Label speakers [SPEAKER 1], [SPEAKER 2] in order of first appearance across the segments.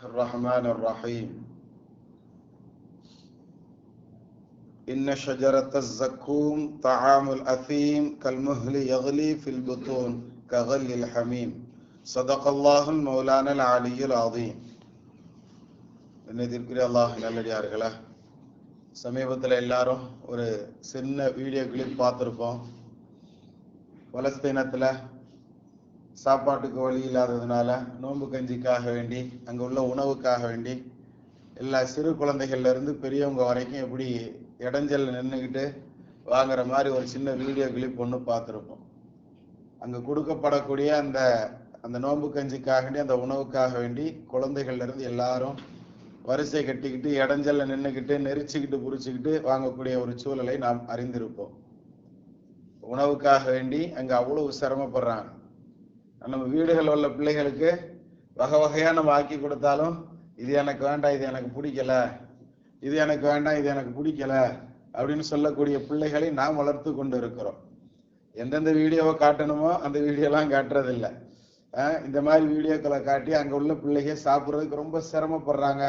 [SPEAKER 1] الرحمن الرحيم إن شجرة الزكوم طعام الأثيم كالمهل يغلي في البطون كغلي الحميم صدق الله المولانا العلي العظيم இன்னதிற்குரிய அல்லாஹ் நல்லடியார்களா சமீபத்தில் எல்லாரும் ஒரு சின்ன வீடியோ கிளிப் பார்த்துருப்போம் பலஸ்தீனத்தில் சாப்பாட்டுக்கு வழி இல்லாததுனால நோன்பு கஞ்சிக்காக வேண்டி அங்கே உள்ள உணவுக்காக வேண்டி எல்லா சிறு குழந்தைகள்லேருந்து பெரியவங்க வரைக்கும் எப்படி இடைஞ்சல் நின்றுக்கிட்டு வாங்குற மாதிரி ஒரு சின்ன வீடியோ கிளிப் ஒன்று பார்த்துருப்போம். அங்கே கொடுக்கப்படக்கூடிய அந்த அந்த நோன்பு கஞ்சிக்காக வேண்டி அந்த உணவுக்காக வேண்டி குழந்தைகள்லேருந்து எல்லாரும் வரிசை கட்டிக்கிட்டு இடைஞ்சல்ல நின்றுக்கிட்டு நெரிச்சுக்கிட்டு புடிச்சுக்கிட்டு வாங்கக்கூடிய ஒரு சூழலை நாம் அறிந்திருப்போம். உணவுக்காக வேண்டி அங்கே அவ்வளவு சிரமப்படுறாங்க. நம்ம வீடுகள் உள்ள பிள்ளைகளுக்கு வகை வகையாக நம்ம ஆக்கி கொடுத்தாலும் இது எனக்கு வேண்டாம் இது எனக்கு பிடிக்கல இது எனக்கு வேண்டாம் இது எனக்கு பிடிக்கல அப்படின்னு சொல்லக்கூடிய பிள்ளைகளை நாம் வளர்த்து கொண்டு இருக்கிறோம். எந்தெந்த வீடியோவை காட்டணுமோ அந்த வீடியோலாம் காட்டுறதில்ல. இந்த மாதிரி வீடியோக்களை காட்டி அங்கே உள்ள பிள்ளைங்க சாப்பிட்றதுக்கு ரொம்ப சிரமப்படுறாங்க.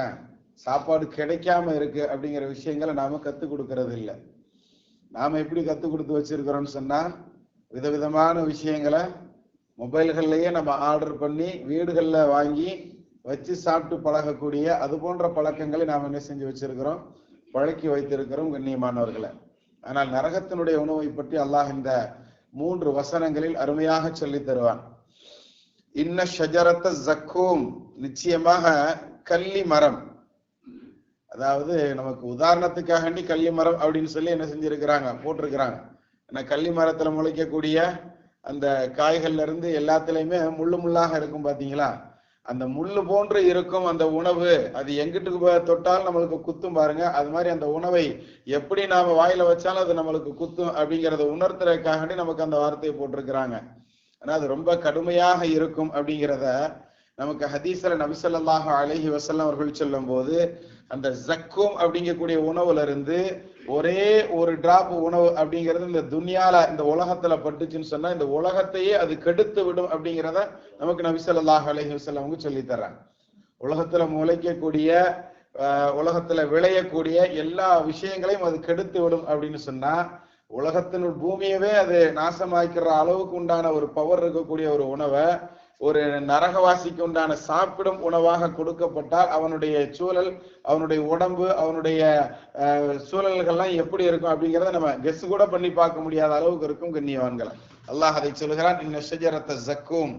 [SPEAKER 1] சாப்பாடு கிடைக்காம இருக்கு அப்படிங்கிற விஷயங்களை நாம கத்து கொடுக்கறது இல்லை நாம எப்படி கத்து கொடுத்து வச்சிருக்கிறோம்னு சொன்னா விதவிதமான விஷயங்களை மொபைல்கள்லயே நம்ம ஆர்டர் பண்ணி வீடுகள்ல வாங்கி வச்சு சாப்பிட்டு பழகக்கூடிய அது போன்ற பழக்கங்களை நாம் என்ன செஞ்சு வச்சிருக்கிறோம்? பழக்கி வைத்திருக்கிறோம் கண்ணியமானவர்களை. ஆனால் நரகத்தினுடைய உணவை பற்றி அல்லாஹ் இந்த மூன்று வசனங்களில் அருமையாக சொல்லி தருவான். இன்ன ஷஜரத்த ஜக்கூம் நிச்சயமாக கள்ளி மரம். அதாவது நமக்கு உதாரணத்துக்காக வேண்டி கள்ளி மரம் அப்படின்னு சொல்லி என்ன செஞ்சிருக்கிறாங்க? போட்டிருக்கிறாங்க. ஏன்னா கள்ளி மரத்துல முளைக்கக்கூடிய அந்த காய்கள்ல இருந்து எல்லாத்துலயுமே முள்ளு முள்ளாக இருக்கும் பாத்தீங்களா? அந்த முள்ளு போன்று இருக்கும் அந்த உணவு அது எங்கிட்டு தொட்டாலும் நம்மளுக்கு குத்தும் பாருங்க. அது மாதிரி அந்த உணவை எப்படி நாம வாயில வச்சாலும் அது நம்மளுக்கு குத்தும் அப்படிங்கறத உணர்த்துறதுக்காகவே நமக்கு அந்த வார்த்தையை போட்டிருக்கிறாங்க. ஆனா அது ரொம்ப கடுமையாக இருக்கும் அப்படிங்கிறத நமக்கு ஹதீஸ்ல நபிசல்லாஹ் அழகி வஸல்லம் அவர்கள் சொல்லும் போது அந்த ஜக்கும் அப்படிங்கக்கூடிய உணவுல இருந்து ஒரே ஒரு டிராப் உணவு அப்படிங்கிறது இந்த துன்யால இந்த உலகத்துல பட்டுச்சுன்னு சொன்னா இந்த உலகத்தையே அது கெடுத்து விடும் அப்படிங்கிறத நமக்கு நபிசல்லாஹ் அலைஹி வஸல்லம் சொல்லி தர்றாங்க. உலகத்துல முளைக்கக்கூடிய உலகத்துல விளையக்கூடிய எல்லா விஷயங்களையும் அது கெடுத்து விடும் அப்படின்னு சொன்னா உலகத்தினுள் பூமியவே அது நாசமாக்கிற அளவுக்கு உண்டான ஒரு பவர் இருக்கக்கூடிய ஒரு உணவை ஒரு நரகவாசிக்கு உண்டான சாப்பிடும் உணவாக கொடுக்கப்பட்டால் அவனுடைய சூழல் அவனுடைய உடம்பு அவனுடைய சூழல்கள்லாம் எப்படி இருக்கும் அப்படிங்கிறத நம்ம கெஸ் கூட பண்ணி பார்க்க முடியாத அளவுக்கு இருக்கும் கண்ணியவான்களை அல்லாஹ் அதை சொல்கிறான் இன்ன ஜக்கும்.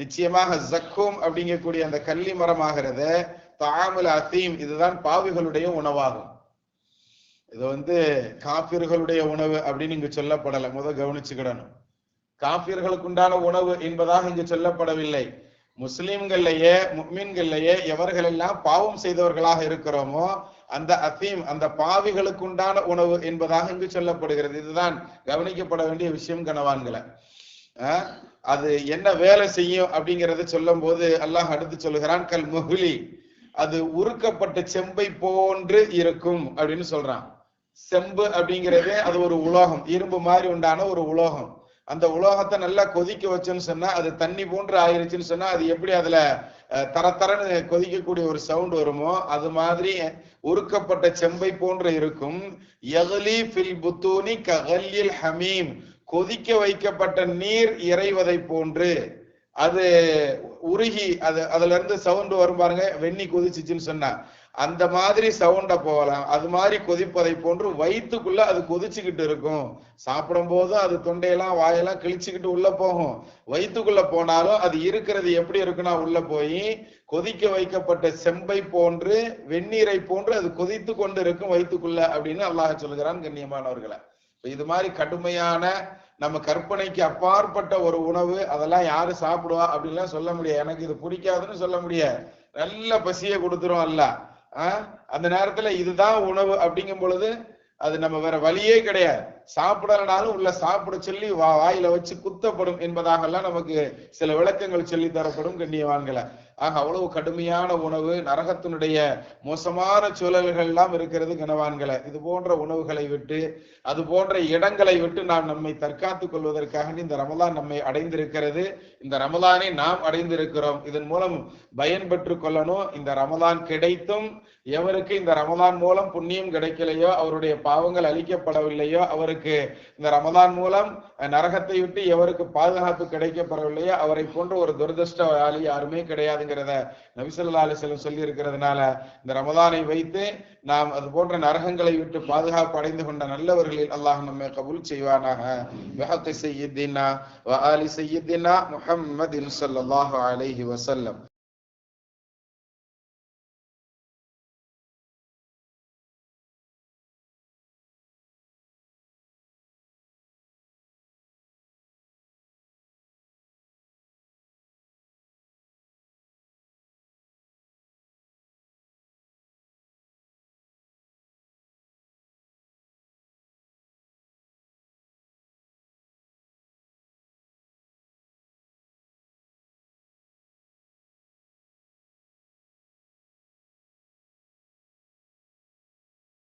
[SPEAKER 1] நிச்சயமாக ஜக்கும் அப்படிங்கக்கூடிய அந்த கள்ளி மரமாகிறது தாமுல் அசீம் இதுதான் பாவிகளுடைய உணவாகும். இது வந்து காப்பிர்களுடைய உணவு அப்படின்னு இங்கு சொல்லப்படலை. முத கவனிச்சுக்கிடணும். காபிர்களுக்கு உண்டான உணவு என்பதாக இங்கு சொல்லப்படவில்லை. முஸ்லிம்கள்லயே முக்மீன்கள்லயே எவர்களெல்லாம் பாவம் செய்தவர்களாக இருக்கிறோமோ அந்த அத்தீம் அந்த பாவிகளுக்கு உண்டான உணவு என்பதாக இங்கு சொல்லப்படுகிறது. இதுதான் கவனிக்கப்பட வேண்டிய விஷயம் கனவான்களை. அது என்ன வேலை செய்யும் அப்படிங்கறத சொல்லும் போது அல்லாஹ் அடுத்து சொல்லுகிறான் கல் முஹ்லி. அது உருக்கப்பட்ட செம்பை போன்று இருக்கும் அப்படின்னு சொல்றான். செம்பு அப்படிங்கிறது அது ஒரு உலோகம் இரும்பு மாதிரி உண்டான ஒரு உலோகம். அந்த உலோகத்தை நல்லா கொதிக்க வச்சோன்னு சொன்னா அது தண்ணி போன்று ஆயிருச்சுன்னு சொன்னா அது எப்படி அதுல தரத்தரன்னு கொதிக்கக்கூடிய ஒரு சவுண்ட் வருமோ அது மாதிரி உருக்கப்பட்ட செம்பை போன்று இருக்கும். எகலி ஃபில் புத்தூனி ககல்யில் ஹமீம். கொதிக்க வைக்கப்பட்ட நீர் இறைவதை போன்று. அது உருகி அது அதுல இருந்து சவுண்ட் வரும் பாருங்க வெண்ணி கொதிச்சுச்சுன்னு சொன்னா. அந்த மாதிரி சவுண்டை போகலாம். அது மாதிரி கொதிப்பதை போன்று வயிற்றுக்குள்ள அது கொதிச்சுக்கிட்டு இருக்கும். சாப்பிடும் போது அது தொண்டையெல்லாம் வாயெல்லாம் கிழிச்சுக்கிட்டு உள்ள போகும். வயிற்றுக்குள்ள போனாலும் அது இருக்கிறது எப்படி இருக்குன்னா உள்ள போய் கொதிக்க வைக்கப்பட்ட செம்பை போன்று வெந்நீரை போன்று அது கொதித்து கொண்டு இருக்கும் வயிற்றுக்குள்ள அப்படின்னு அல்லாஹ் சொல்கிறான் கண்ணியமானவர்களை. இது மாதிரி கடுமையான நம்ம கற்பனைக்கு அப்பாற்பட்ட ஒரு உணவு அதெல்லாம் யாரு சாப்பிடுவா அப்படின்லாம் சொல்ல முடியாது. எனக்கு இது பிடிக்காதுன்னு சொல்ல முடியாது. நல்ல பசியை கொடுத்துரும் அல்ல அந்த நேரத்துல இதுதான் உணவு அப்படிங்கும் பொழுது அது நம்ம வேற வழியே கிடையாது. சாப்பிடலனாலும் உள்ள சாப்பிட சொல்லி வா வாயில வச்சு குத்தப்படும் என்பதாகலாம் நமக்கு சில விளக்கங்கள் சொல்லி தரப்படும் கண்ணியவான்களை. ஆக அவ்வளவு கடுமையான உணவு நரகத்தினுடைய மோசமான சூழல்கள் எல்லாம் இருக்கிறது கனவான்களை. இது போன்ற உணவுகளை விட்டு அது போன்ற இடங்களை விட்டு நாம் நம்மை தற்காத்துக் கொள்வதற்காக இந்த ரமலான் நம்மை அடைந்திருக்கிறது. இந்த ரமலானை நாம் அடைந்திருக்கிறோம். இதன் மூலம் பயன்பெற்று கொள்ளணும். இந்த ரமலான் கிடைத்தும் எவருக்கு இந்த ரமலான் மூலம் புண்ணியம் கிடைக்கலையோ அவருடைய பாவங்கள் அளிக்கப்படவில்லையோ அவருக்கு இந்த ரமலான் மூலம் நரகத்தை விட்டு எவருக்கு பாதுகாப்பு கிடைக்கப்படவில்லையோ அவரை போன்ற ஒரு துரதிருஷ்டவாளி யாருமே கிடையாது. கிடையாதுங்கிறத நபிசல்லா அலிசல்லம் சொல்லி இருக்கிறதுனால இந்த ரமதானை வைத்து நாம் அது போன்ற நரகங்களை விட்டு பாதுகாப்பு அடைந்து கொண்ட நல்லவர்களில் அல்லாஹ் நம்மை கபூல் செய்வானாக. வஹத்தி சையீதினா வ ஆலி சையீதினா முஹம்மதின் அலைஹி வசல்லம்